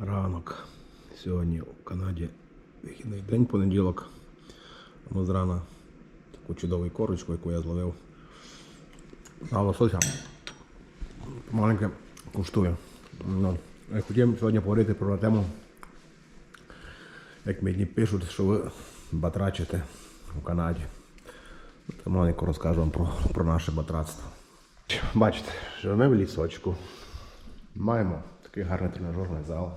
ранок. Сьогодні у Канаді вихідний день, понеділок. Ми зрана таку чудову корочку, яку я зловив. А лосося маленьке куштує. Ну, я хотів сьогодні поговорити про тему, як мені пишуть, що ви батрачите у Канаді. То маленько розкажу вам про, про наше батрацтво. Бачите, живемо в лісочку. Маємо такий гарний тренажерний зал.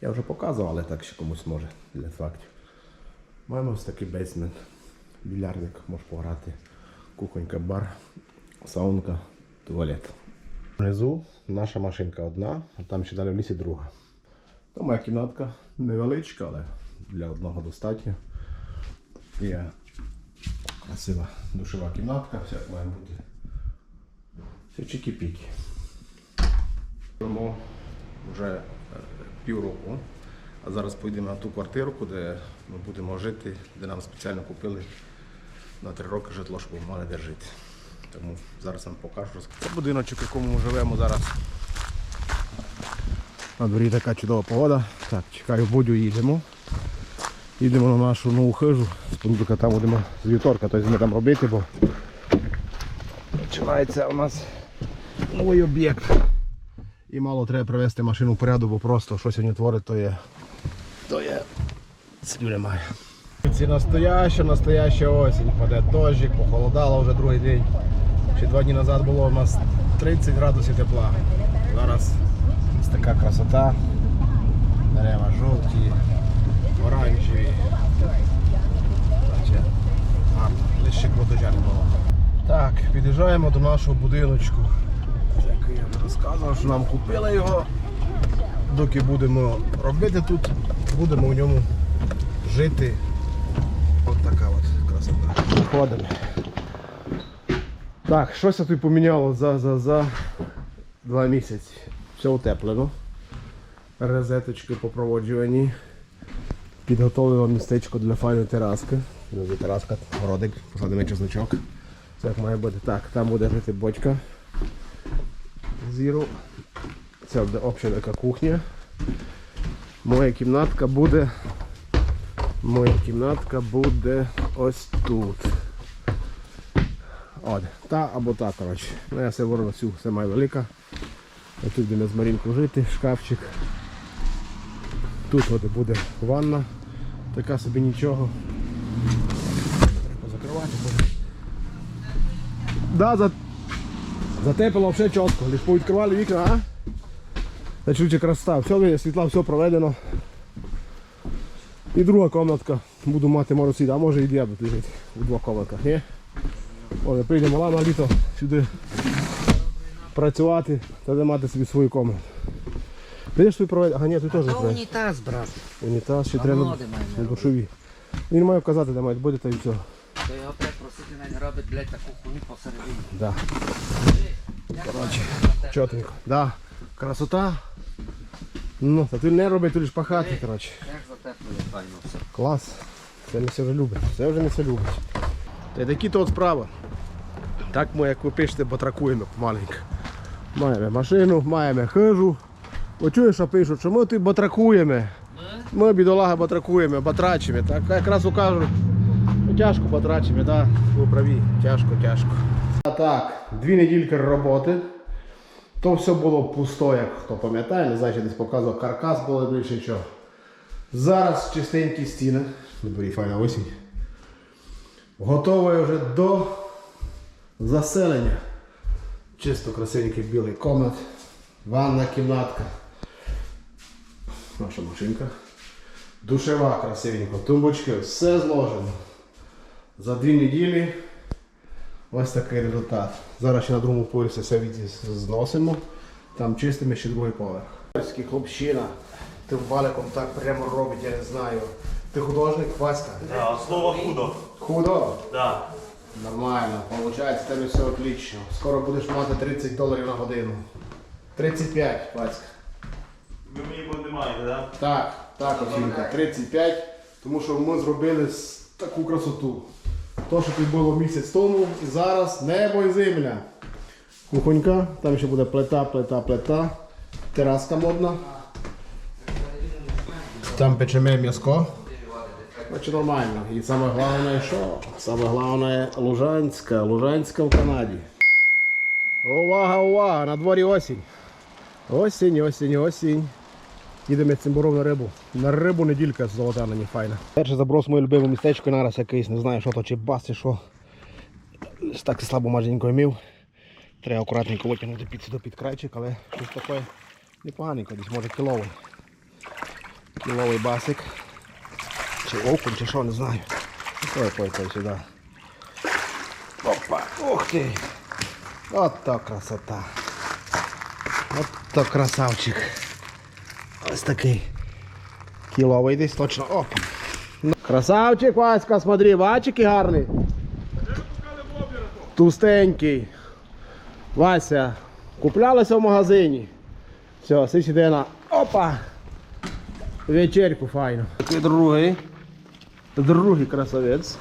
Я вже показував, але так ще комусь може для фактів. Маємо ось такий бейсмент, більярдик, можеш пограти, кухонька, бар, саунка, туалет. Внизу наша машинка одна, а там ще далі в лісі друга. Там моя кімнатка невеличка, але для одного достатньо. Є красива душова кімнатка, все має бути. Все чики-піки. Живемо вже е, півроку. А зараз поїдемо на ту квартиру, де ми будемо жити, де нам спеціально купили на три роки житло, щоб ми мали де жити. Тому зараз вам покажу. Це будиночок, в якому ми живемо зараз. На дворі така чудова погода. Так, чекаю, будю їдемо. Їдемо на нашу нову хижу. З понеділка там будемо з вівторка, тобто ми там робити, бо починається у нас новий об'єкт. І мало треба привезти машину в порядок, бо просто що сьогодні творить, то є. То є. Слів немає. Це настояща, настояща осінь. Паде дощик, похолодало вже другий день. Ще два дні назад було у нас 30 градусів тепла. Зараз ось така красота. Дерева жовті, оранжеві. Гарно. Лише квотожар не було. Так, під'їжджаємо до нашого будиночку. Я вже розказував, що нам купили його. Доки будемо робити тут, будемо в ньому жити. Ось така от красота. Виходимо. Так, щось тут поміняло за, за, за два місяці. Все утеплено. Розеточки попроводжувані. Підготовили містечко для файної тераски. Тераска, городик, посадимо чесночок. Це як має бути. Так, там буде жити бочка. Зіру. Це буде обща така кухня. Моя кімнатка буде. Моя кімнатка буде ось тут. От, та або та, коротше. Ну я все ворона всю, все має велика. А тут де ми з Марінку жити, шкафчик. Тут от буде ванна. Така собі нічого. Треба закривати. Да, за... затепило все чітко. Лиш повідкривали вікна, а? Та чуть красота. Все світла, все проведено. І друга комнатка. Буду мати моросіда, а може і діабет лежить у двох комнатках, ні? О, прийде мала на літо сюди працювати та де мати собі свою комнату. Де ж ви проведете? Ага, ні, тут теж То унітаз, брат. Унітаз ще А треба душові. Він має вказати, де мають бути та і все. Він робить, блядь, таку хуйню посередині. Да. Коротше, чотенько. Да. Красота. Ну, та ти не роби, ти лиш пахати, коротше. Як затеплює файно все. Клас. Це не все вже любить. Це вже не все любить. Та й такі то от справи. Так ми, як ви пишете, батракуємо маленько. Маємо машину, маємо хижу. О, чуєш, що пишуть, що ми тут батракуємо. Ми бідолага батракуємо, батрачимо. Так якраз кажуть, ну, тяжко батрачимо, да? ви праві, тяжко, тяжко. А так, дві недільки роботи. То все було пусто, як хто пам'ятає, не знаю, чи десь показував каркас було більше нічого. Зараз чистенькі стіни. На файна осінь. Готові вже до заселення. Чисто красивенький білий комнат. Ванна кімнатка. Наша машинка. Душева красивенька. Тумбочки, все зложено. За дві неділі ось такий результат. Зараз ще на другому поверсі все зносимо. Там чистимо ще другий поверх. Хлопчина. Тим валиком так прямо робить, я не знаю. Ти художник, Васька? Да, слово худо. Худо? Да. Нормально, получається, в тебе все отлично. Скоро будеш мати 30 доларів на годину. 35, Васька. Ви мені подимаєте, да? Так, так, оцінка. 35, тому що ми зробили таку красоту. То, що тут було місяць тому, і зараз небо і земля. Кухонька, там ще буде плита, плита, плита. Тераска модна. Там печеме м'яско. Значить нормально. І саме головне, що? Саме головне Лужанська. Лужанська в Канаді. Увага, увага! На дворі осінь. Осінь, осінь, осінь. Їдемо цимбуров на рибу. На рибу неділька золота на ній файна. Перший заброс моє любиме містечко нараз якийсь, не знаю, що то, чи бас, чи що. Так слабо маженько мів. Треба акуратненько витягнути під сюди під крайчик, але щось таке непоганенько, десь може кіловий. Кіловий басик. Чи окунь, чи що, не знаю. Ой, ой, ой, сюди. Опа, ух ти! От красота. От красавчик. Ось такий. Кіловий десь точно. Ну, Красавчик, Васька, смотри, бачики гарний. Тустенький. Вася, куплялися в магазині. Все, іде на. Опа! Вечерку файно. Такий другий. Другий красавець.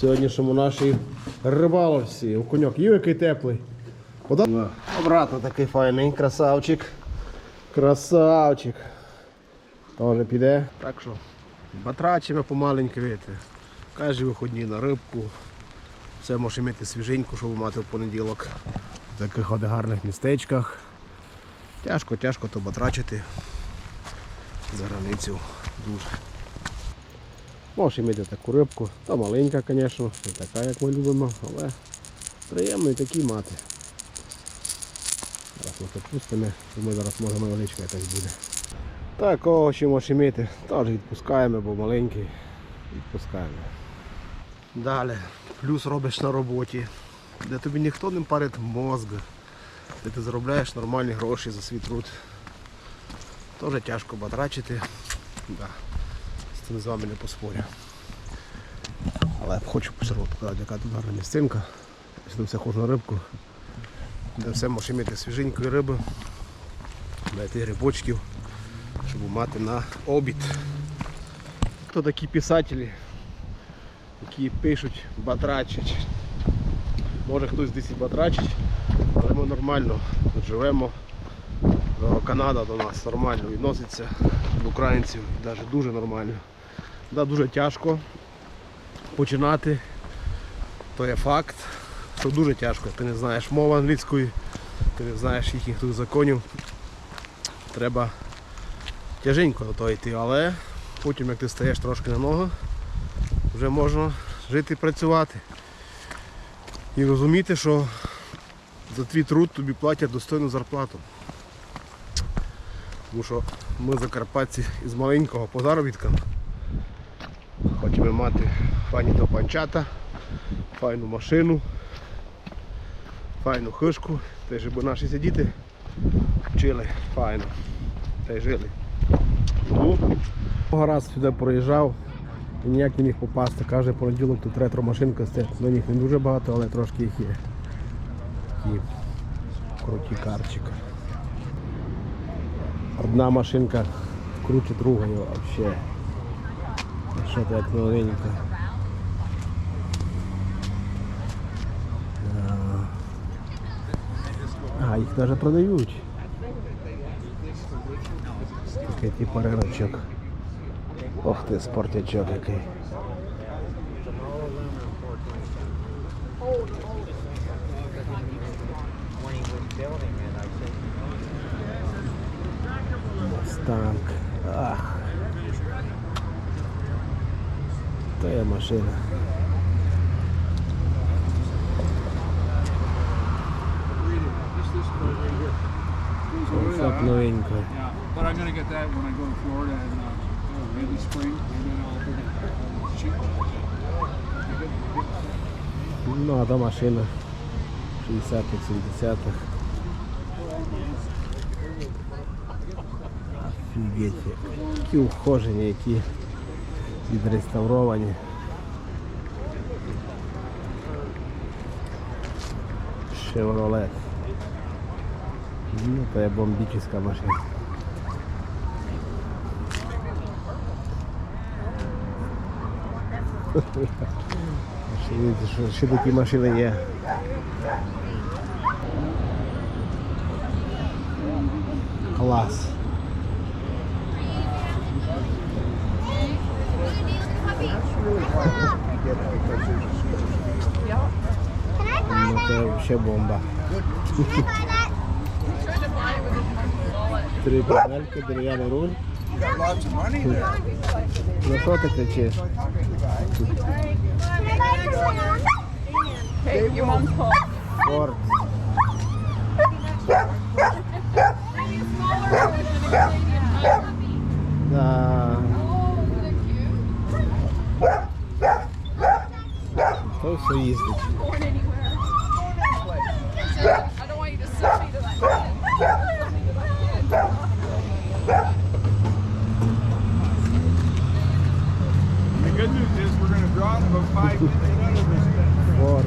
Сьогоднішньому нашій рибаловці. Окуньок їв який теплий. Обратно такий файний красавчик. Красавчик. Тоже піде. Так що, батрачимо помаленьку, видите. Кожні виходні на рибку. Все може мати свіженьку, щоб мати в понеділок. В таких от гарних містечках. Тяжко, тяжко то батрачити. За границю дуже. Може мати таку рибку. Та маленька, звісно, не така, як ми любимо, але приємно і такі мати. Ми попустимо, і ми зараз може невеличка якась буде. Такого ще може мати. Теж відпускаємо, бо маленький. Відпускаємо. Далі. Плюс робиш на роботі, де тобі ніхто не парить мозг, де ти заробляєш нормальні гроші за свій труд. Теж тяжко батрачити. Да. З цим з вами не поспорю. Але хочу одно показати, яка тут гарна місцинка. Сюди все хожу на рибку, де все може мати свіженької риби, знайти грибочків, щоб мати на обід. Хто такі писателі, які пишуть, батрачать. Може хтось десь і батрачить, але ми нормально тут живемо. Е, Канада до нас нормально відноситься до українців, навіть дуже нормально. Да, дуже тяжко починати, то є факт, що дуже тяжко. Ти не знаєш мови англійської, ти не знаєш їхніх тут законів. Треба тяженько до того йти, але потім як ти стаєш трошки на ногу, вже можна жити і працювати. І розуміти, що за твій труд тобі платять достойну зарплату. Тому що ми закарпатці із маленького по заробіткам. Хочемо мати файні топанчата, файну машину, файну хишку, й щоб наші діти вчили файно та й жили. Много раз сюди проїжджав і ніяк не міг попасти. Каже, понеділок тут ретро-машинка стоять. На них не дуже багато, але трошки їх є. Такі круті карчик. Одна машинка круче другої взагалі. Що то як А, їх навіть продають. Такий типу. Ох ти, спортячок який. Мустанг. Ах. То машина. And shoot. Ну, а та машина 60-х, 70-х. Офігеть, які ухожені, які відреставровані. Chevrolet. Ну, то я бомбическая машина. Ще, ще такі машини є. Клас. Ну, це взагалі бомба. Три педальки, дерев'яний руль. Ну що ти кричиш? Форд. Да. То все їздить. Форд.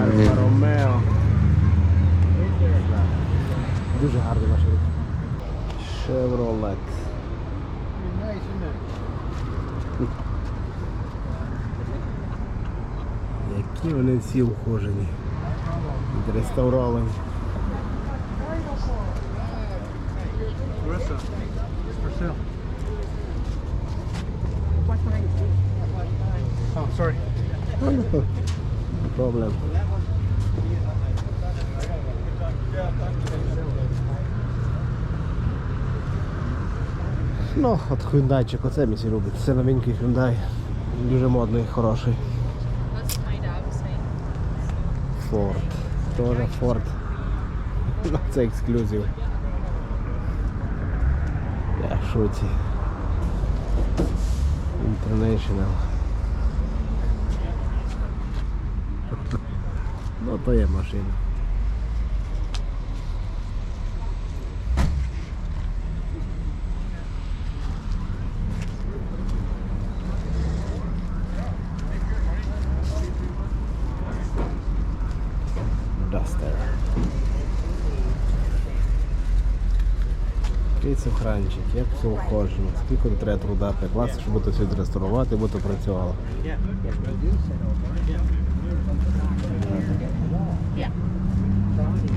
Альфа Ромео. Дуже гарний машина. Chevrolet. Які вони всі ухожені. Відреставровані. It's for sale. Oh, sorry. Проблем. Ну, от Hyundai, оце мені робить. Це новенький Hyundai. Дуже модний, хороший. Ford. Тоже Ford. Ну, це ексклюзив. Я шуті. International. Ну, то є машина. Хранчик, як все ухожено, скільки треба труда прикласти, щоб це все відреставрувати, бо то працювало.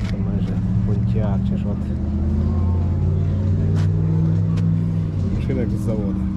Це майже понтяк чи що. Машина як з заводу.